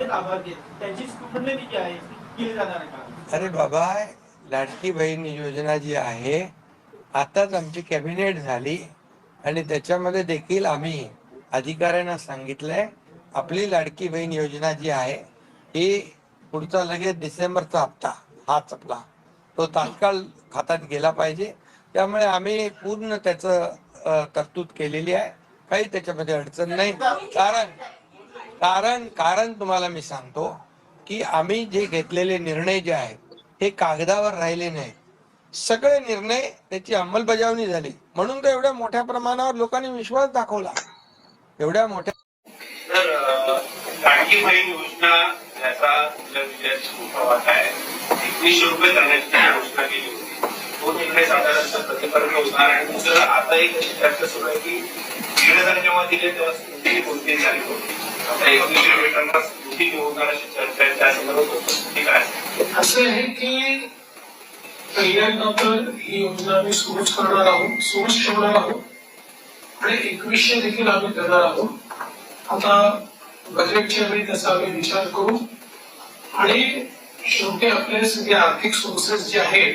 त्यांची आहे केली जाणार का अरे बाबा लाडकी बहीण योजना जी आहे आताच आमची कॅबिनेट झाली आणि त्याच्यामध्ये देखील आम्ही अधिकाऱ्यांना सांगितलंय आपली लाडकी बहीण योजना जी आहे ही पुढचा लगेच डिसेंबरचा हप्ता हाच आपला. तो तात्काळ खात्यात गेला पाहिजे. त्यामुळे आम्ही पूर्ण त्याचं तरतूद केलेली आहे. काही त्याच्यामध्ये अडचण नाही. कारण कारण कारण तुम्हाला मी सांगतो की आम्ही जे घेतलेले निर्णय जे आहेत हे कागदावर राहिले नाहीत. सगळे निर्णय त्याची अंमलबजावणी झाली. म्हणून तर एवढ्या मोठ्या प्रमाणावर लोकांनी विश्वास दाखवला. एवढ्या मोठ्या तर अ, लाडकी योजना एकवीसशे रुपये करण्याची घोषणा केली होती तो निर्णय साधारणतः प्रतिपर्यंत होणार आणि दुसरं आता एक चर्चा सुरू आहे की निवेदन जेव्हा दिले तेव्हा स्मृती कोणतीही झाली? होती आता एकवीसशे रुपयांना स्मृती होणार चर्चा आहे त्या संदर्भात उपस्थिती काय? असं आहे की पहिल्यांदा तर ही योजना आम्ही सुरूच करणार आहोत सुरूच ठेवणार आहोत. आणि एकवीसशे देखील आम्ही करणार आहोत. आता बजेटच्या वेळी त्याचा आम्ही विचार करू. आणि शेवटी आपले सगळे आर्थिक सोर्सेस जे आहेत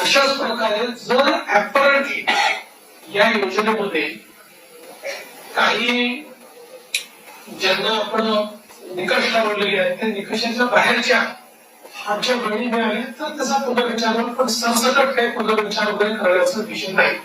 अशाच प्रकारे जर ऍपरंटली या योजनेमध्ये काही ज्यांना आपण निकष लावलेले आहेत त्या निकषाच्या बाहेरच्या आमच्या बहिणी मिळाल्या तर त्याचा पुनर्विचार पण सरसकट काही पुनर्विचार वगैरे करण्याचं विषय नाही.